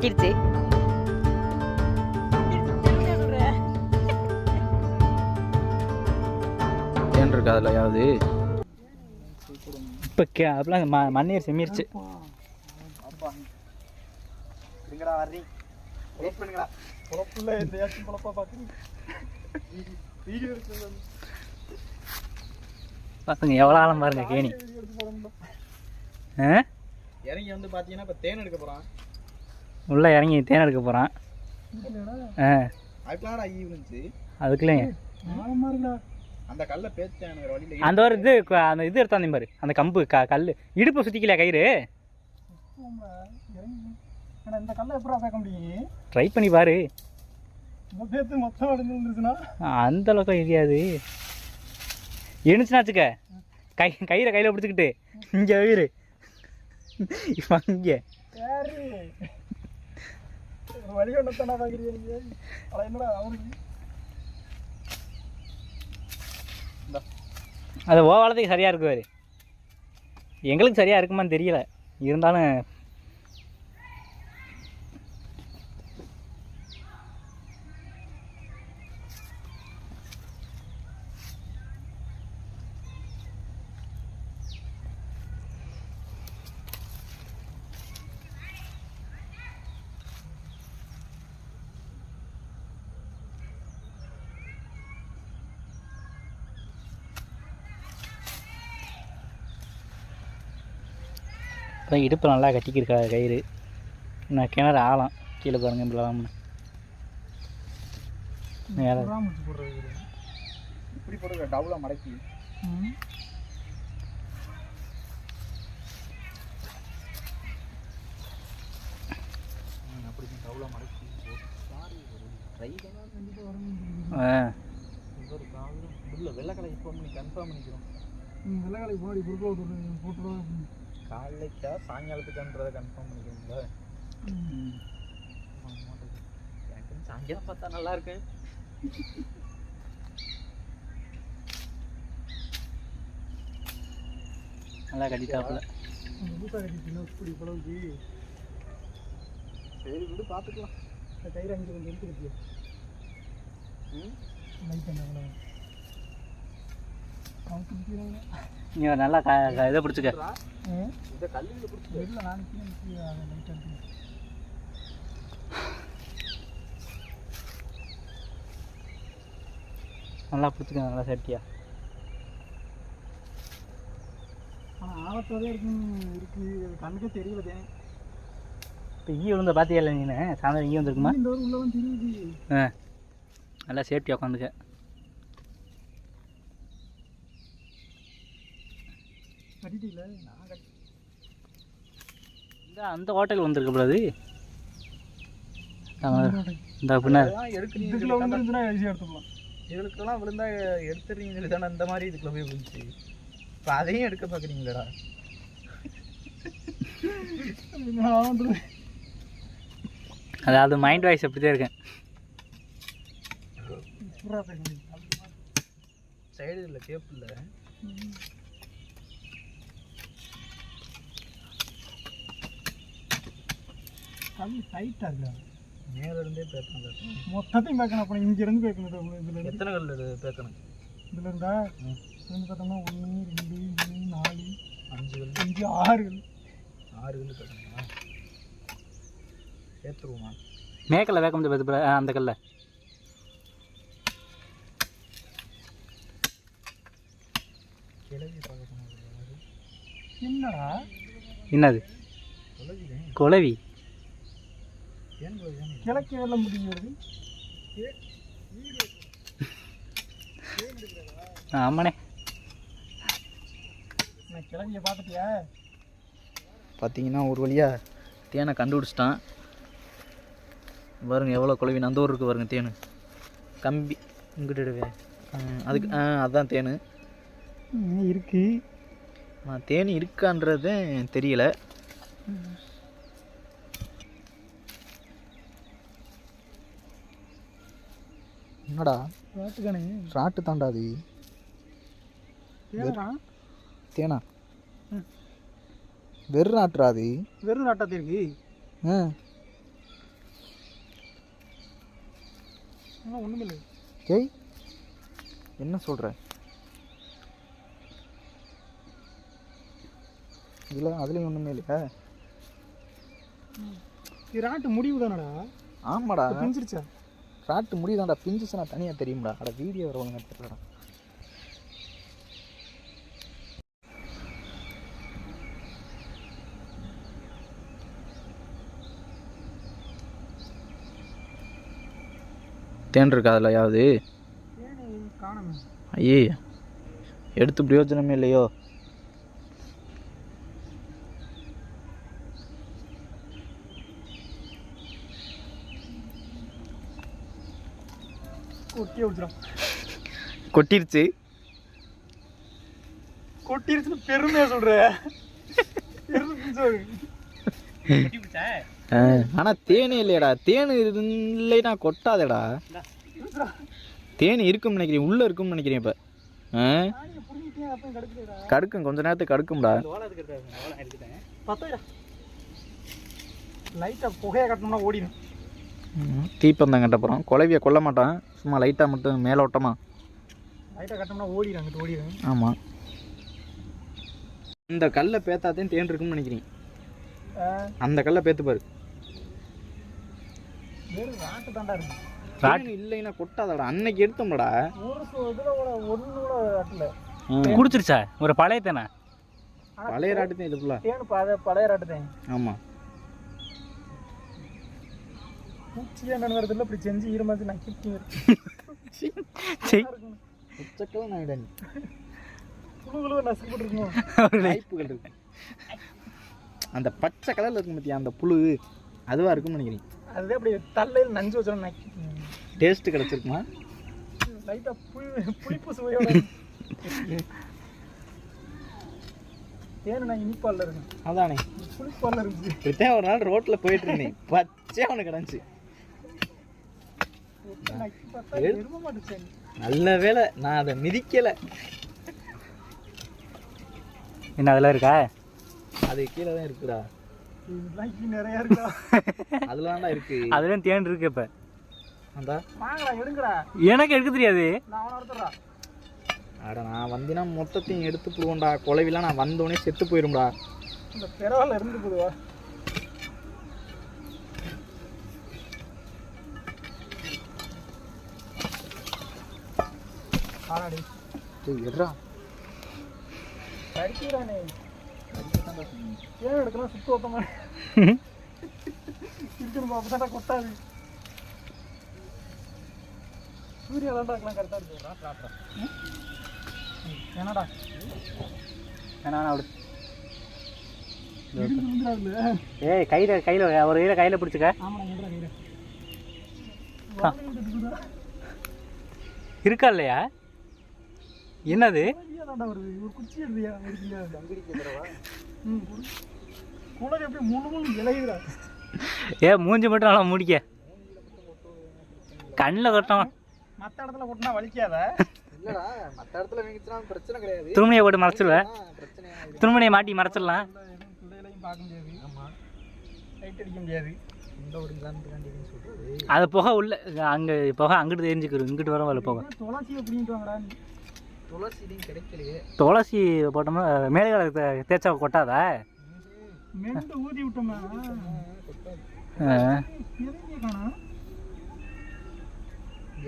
கொட்டிருச்சு தேன் இருக்கா அதில் யாவது இப்போ கே அப்பெல்லாம் ம மண்ணீர் எடுத்து பசங்க எவ்வளோ ஆழம் பாருங்க கேணி? இறங்கி வந்து பார்த்தீங்கன்னா இப்போ தேன் எடுக்க போகிறான் உள்ளே இறங்கி தேன் எடுக்க போகிறான் ஆ. அதுக்குள்ளேங்க. அந்த கல்லை அந்த ஒரு இது அந்த இது எடுத்தாந்தேன் பாரு. அந்த கம்பு க கல் இடுப்பு சுற்றிக்கலையா கயிறு? ஆமா, இறங்கி ஏன்னா இந்த கல்லை எப்படா பார்க்க முடியும் ட்ரை பண்ணி பாரு. இந்த பேத்து மொத்தம் அடைஞ்சு வந்துருச்சுன்னா அந்த அளவுக்கு தெரியாது. இருந்துச்சுன்னா வச்சுக்க. கை கயிறை கையில் பிடிச்சிக்கிட்டு. இங்கே வீரு இங்கே. ஒரு வழி ஒன்றத்தானா பார்க்குறீங்க நீங்க. அட என்னடா அவருக்கு அது ஓவாலத்துக்கு சரியாக இருக்கு எங்களுக்கு சரியாக இருக்குமான்னு தெரியல. இருந்தாலும் அதான் இடுப்பு நல்லா கட்டிக்கிருக்கா கயிறு. நான் கிணறு ஆழம். கீழே பாருங்க இப்படிலாம் மேலே. புறாமூச்சி போடுறது இப்படி போடுற டவுலாக மடக்கி. வெள்ளைக்கடை இப்போ கன்ஃபார்ம் பண்ணிக்கிறோம். பொருட்கள் போட்டு போட்டுருவா காலைக்கா சாயங்காலத்துக்குன்றதை கன்ஃபார்ம் பண்ணிக்கிறோம்ல எனக்கு சாயங்காலம் பார்த்தா நல்லா இருக்கு. நல்லா கட்டிட்டாப்புல. இப்படி பழகுக்கு சரி விடு பார்த்துக்கலாம் இந்த கயிறு அங்கே கொஞ்சம் எடுத்து கட்டியா ம்? லைட் அவங்க குடிக்கிறாங்க நீ நல்லா க இதை பிடிச்சிக்க. நல்லா பிடிச்சிக்க நல்லா சேஃப்டியா? ஆனால் ஆபத்தாகவே இருக்குன்னு கண்ணுக்கே இப்போ ஈ விழுந்த பார்த்தியா இல்லை நீ சாயந்தரம் ஈ வந்திருக்குமா? இந்த தெரியுது. ஆ. நல்லா சேஃப்டியாக உட்காந்துக்க கட்டிட்டீங்களா? நான் கட்டி இந்த அந்த ஹோட்டல் வந்திருக்கு கூடாது இந்த பின்னாடி. இதுக்குள்ள விழுந்துருந்துன்னா ஈஸியாக எடுத்துக்கலாம். இதுக்கெல்லாம் விழுந்தா எடுத்துறீங்களே தானே அந்த மாதிரி இதுக்குள்ள போய் விழுந்துச்சு. இப்போ அதையும் எடுக்க பார்க்குறீங்களேடா அதாவது மைண்ட் வாய்ஸ் அப்படி தான் இருக்கேன். சைடு. இல்லை கேப் இல்லை. கம்மி டைட்டாக இருக்கா. மேல இருந்தே பேக்கணும் மொத்தத்தையும் பேக்கணும். அப்புறம் இங்கேருந்து பேக்கணும் இதில் இருந்து எத்தனை கல் பேக்கணும்? இதில் இருந்தா வந்து பார்த்தோம்னா ஒன்று ரெண்டு மூணு நாலு அஞ்சு கல். அஞ்சு ஆறு ஆறு கல் பேக்கணுமா? ஏற்றுருவோமா மேக்கல்ல வேக்க முடியாது அந்த கல்ல. கிளவி பார்க்க என்னடா? என்னது? கிளவிதான் குளவி ஏன் கிளவி தானே கிழக்கு வெள்ளம் முடிஞ்சது ஆமாண்ணே நான் கிழவியை பார்த்துட்டியா? பார்த்தீங்கன்னா ஒரு வழியாக தேனை கண்டுபிடிச்சிட்டான். பாருங்க எவ்வளோ குழவி. அந்த ஊர் இருக்கு பாருங்க தேனு. கம்பி. இங்கிட்டு அதுக்கு ஆ அதான் தேனு. இருக்கு. தேனி இருக்கான்றது தெரியல. என்னடா? ராட்டுக்கானே ராட்டு தாண்டாது தேனா? வெறும் ராட்டுறாது வெறும் ராட்டா தேருக்கு ஆ. ஒன்றுமில்லை கேய் என்ன சொல்கிற இதில் அதுலேயும் ஒன்றுமே இல்லையா? ராட்டு முடிவு தானடா. ஆமாடா. பிரிஞ்சிருச்சா ராட்டு முடியுதாண்டா? பிஞ்சிச்சுனா தனியாக தெரியும்டா. அட வீடியோ வரவங்க தெரியலடா தேன் இருக்கா அதில் யாவது ஐயே எடுத்து பிரயோஜனமே இல்லையோ? கொட்டிருச்சு. கொட்டிருச்சுன்னு பெருமையா சொல்ற. ஆனால் தேனே இல்லையடா. தேன் இல்லைனா கொட்டாதேடா. தேன் இருக்கும்னு நினைக்கிறேன். உள்ளே இருக்கும்னு நினைக்கிறேன் இப்போ. கடுக்கும். கொஞ்ச நேரத்துக்கு கடுக்கும்டா. லைட்டாக புகையை கட்டணும்னா ஓடிடும் ம், தீப்பந்தம் கட்டப்புறம் குழவிய கொல்ல மாட்டான். சும்மா லைட்டாக மட்டும் மேலோட்டமா. லைட்டாக கட்டணும்னா ஓடிடும் அங்கிட்டு ஓடிடும் ஆமாம் இந்த கல்லை பேத்தாத்தையும் தேன் இருக்கும்னு நினைக்கிறேன் அந்த கல்லை பேத்து பாரு. ராட்டு தாண்டா இருக்கு. தேன் இல்லைன்னா கொட்டாதடா. அன்னைக்கு ராட்டில் குடிச்சிருச்சா ஒரு பழைய தேனை? பழைய ராட்டு தான் இது ஃபுல்லாக பழைய ராட்டு தான். ஆமாம் வருது இல்லை இப்படி செஞ்சு ஈரமாச்சு நான் கிட்டி சரி உச்சக்கெல்லாம் நான் புழுகுழுவ நசுக்கப்பட்டுருக்குமோ வாய்ப்புகள் இருக்கு. அந்த பச்சை கலரில் இருக்கும் பார்த்தியா அந்த புழு? அதுவாக இருக்கும்னு நினைக்கிறேன். அதுதான் அப்படி தள்ளையில் நஞ்சு வச்சோம் நக்கி டேஸ்ட்டு கிடச்சிருக்குமா? லைட்டாக புளி புளிப்பு சுவையோட தேனு நான் இனிப்பாலில் இருக்கேன். அதானே. புளிப்பாலில் இருந்துச்சு ஒரு நாள் ரோட்டில் போயிட்டு இருந்தேன். பச்சையாக ஒன்று கிடந்துச்சு நக்கி பார்த்தா எரும மாட்டுச்சு நல்ல வேளை நான் அதை மிதிக்கலை. என்ன அதெல்லாம் இருக்கா? அது கீழே தான் இருக்குடா. நிறையா இருக்கா. அதில் தான்டா இருக்கு அதுலேயும் தேன் இருக்கு இப்போ. அந்த. எனக்கு எடுக்க தெரியாது? நான் அவனை எடுத்துடுறா அட நான் வந்தினா மொத்தத்தையும் எடுத்து போடுவோம்டா. குழவிலாம் நான் வந்தோடனே செத்து போயிரும்டா. இந்த பிறவால இருந்து போதுவா ஆனாடி டேய், எடுறா. கடிக்கிறானே. ஏன் எடுக்கலாம் சுத்த ஓட்டமா இருக்கணும் அப்பதான் கொட்டாது. சூர்யா இருக்கலாம் கரெக்டாக இருக்கு. என்னடா? இடிஞ்சு விழுந்துடாதுல்ல ஏய் கையில் கையில் ஒரு கையில் கையில் பிடிச்சிக்க. இருக்கா இல்லையா? என்னது? ஏ மூஞ்சி மட்டும் நல்லா முடிக்க. கண்ணில் கட்டும் மற்ற இடத்துல கொட்டினா வலிக்காத. இல்லடா மற்ற இடத்துல வீங்கிச்சுனா பிரச்சனை கிடையாது. துருமணியை போட்டு மறைச்சிடுவேன் துருமணியை மாட்டி மறைச்சிடலாம். எதுவும் பிள்ளைகளையும் பார்க்க முடியாது. ஆமாம் லைட் அடிக்க முடியாது. இந்த ஒரு இல்லாமல் சொல்கிறது அது புகை உள்ள அங்கே புகை அங்கிட்டு தெரிஞ்சுக்கிறோம். இங்கிட்டு வர வரல புகை. துளசி வாங்கடா. கிடைக்கலையே துளசி போட்டோம்னா மேலே தேய்ச்சா கொட்டாதா? ஊதி விட்டோமா.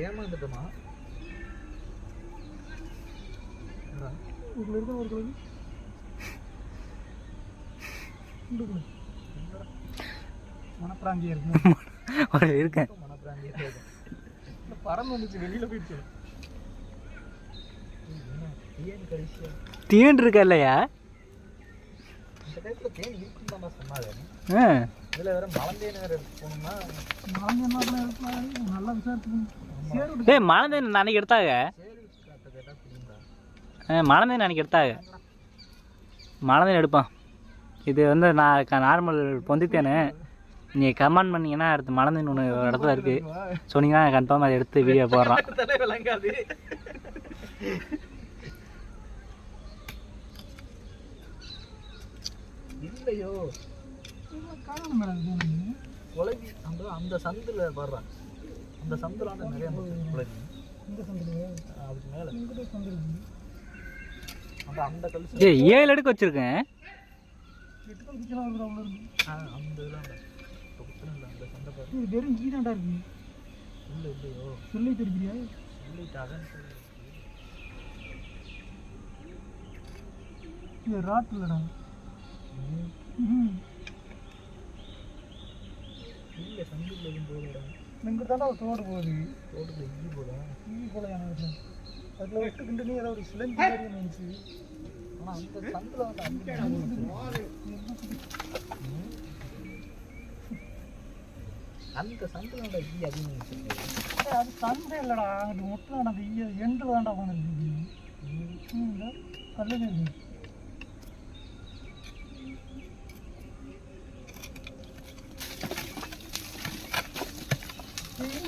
ஏமாந்துட்டோமா? இதுல இருக்க ஒரு குழந்தை இந்த குழந்தை. மனப்பிராந்தியா இருக்கு. இருக்கேன். பறந்து வந்துச்சு வெளியில போயிடுச்சு ஏன் கடைசியா தீண்டு இருக்கா இல்லையா இந்த டயத்தில் தேன் இருக்குன்னு தான் தேன் ஆ. இல்லையா வேற மலந்தேன் அன்னைக்கு எடுத்தாங்க. ஆ மலந்தேன் அன்னைக்கு எடுத்தாங்க. மலந்தேன் எடுப்பான். இது வந்து நான் நார்மல் பொந்தித்தேனே. நீங்கள் கமெண்ட் பண்ணீங்கன்னா அடுத்து மலந்தேன் ஒன்று ஒரு இடத்துல இருக்குது சொன்னீங்கன்னா கன்ஃபார்ம் அதை எடுத்து வீடியோ போடுறான். இல்லையோ மேடம் குழவி அந்த அந்த சந்தில் பாடுறான் அந்த சந்தில் நிறைய இந்த சந்தில் அதுக்கு மேலே. சந்தில் அந்த அந்த கல் ஏ ஏழு அடுக்கு வச்சுருக்கேன். அந்த இதெல்லாம் அந்த பாரு. இது வெறும் ஈடாண்டா இருக்கு. இல்லை இல்லையோ? சொல்லி தெரிக்கிறியா சொல்லிட்டாதான் இது ராட் இல்லைடா. இல்லை சந்தில் எதுவும் போகலடா தாண்டா தோடு போகுது. தோட்டத்தில் இஞ்சி போதா? ஈ போல எனக்கு அதில் விட்டு கிண்டு நீ ஏதாவது ஒரு சிலஞ்சி மாதிரி நினச்சி. ஆனால் அந்த சந்தில் வந்து அந்த அந்த சந்தில் வந்து ஈ அதிகமாக வச்சுருக்கேன் அது சண்டை இல்லைடா. அங்கிட்டு அந்த ஈ எண்டில் தாண்டா உட்காந்துருக்கு ம்.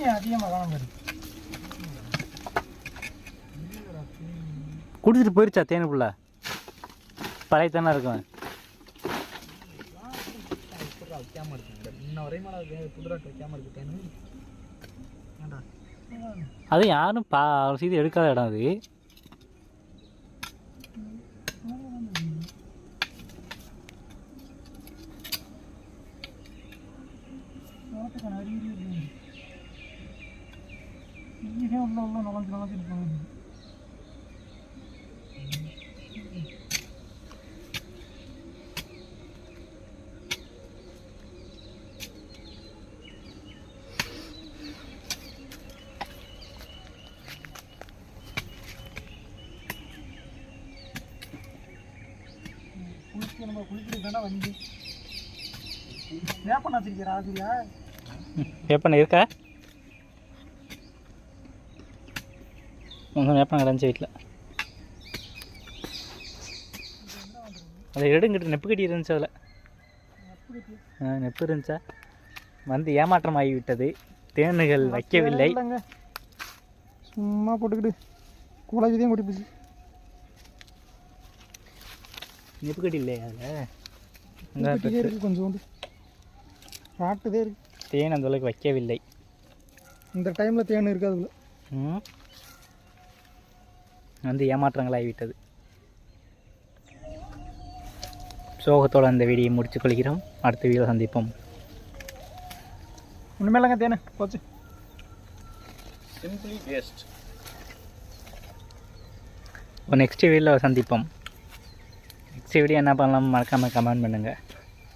தீனி அதிகமாக காணாம இருக்கு குடிச்சிட்டு போயிருச்சா தேனு புள்ள பழைய தானே இருக்கும் வைக்காம இருக்கு இன்ன வரையும் புதுராட்டு வைக்காம இருக்கு தேனு ஏன்டா அது யாரும் பா செய்து எடுக்காத இடம் அது. அறிகுறி இருக்கு உள்ள உள்ள நுழைஞ்சு நுழைஞ்சிட்டு போகுது குளிக்க நம்ம குளிக்கிறது தானே வண்டி? வேப்பண்ணா வச்சிருக்கியா ராசியா வேப்பண்ண இருக்கா? ஒன்றும் வேப்பண்ண கிடந்துச்சு வீட்டில். அதை எடுங்கிட்டு நெப்பு கட்டி இருந்துச்சு அதில். நெப்பு இருந்துச்சா? வந்து ஏமாற்றம் ஆகிவிட்டது தேனுகள் வைக்கவில்லை. சும்மா போட்டுக்கிட்டு குழந்தையும் கூட்டி போச்சு. நெப்பு கட்டி இல்லையா அதில் கொஞ்சோண்டு. சாப்பிட்டுதே இருக்கு. தேன் அந்த அளவுக்கு வைக்கவில்லை. இந்த டைமில் தேன் இருக்கு அதுல. ம். வந்து ஏமாற்றங்களாகிவிட்டது. சோகத்தோடு அந்த வீடியை முடித்துக் கொள்கிறோம். அடுத்த வீடியோ சந்திப்போம். உண்மையிலங்க தேனு போச்சு. சிம்பிளி வேஸ்ட் நெக்ஸ்ட் வீடியோவில் சந்திப்போம். நெக்ஸ்ட் வீடியோ என்ன பண்ணலாம் மறக்காமல் கமெண்ட் பண்ணுங்கள்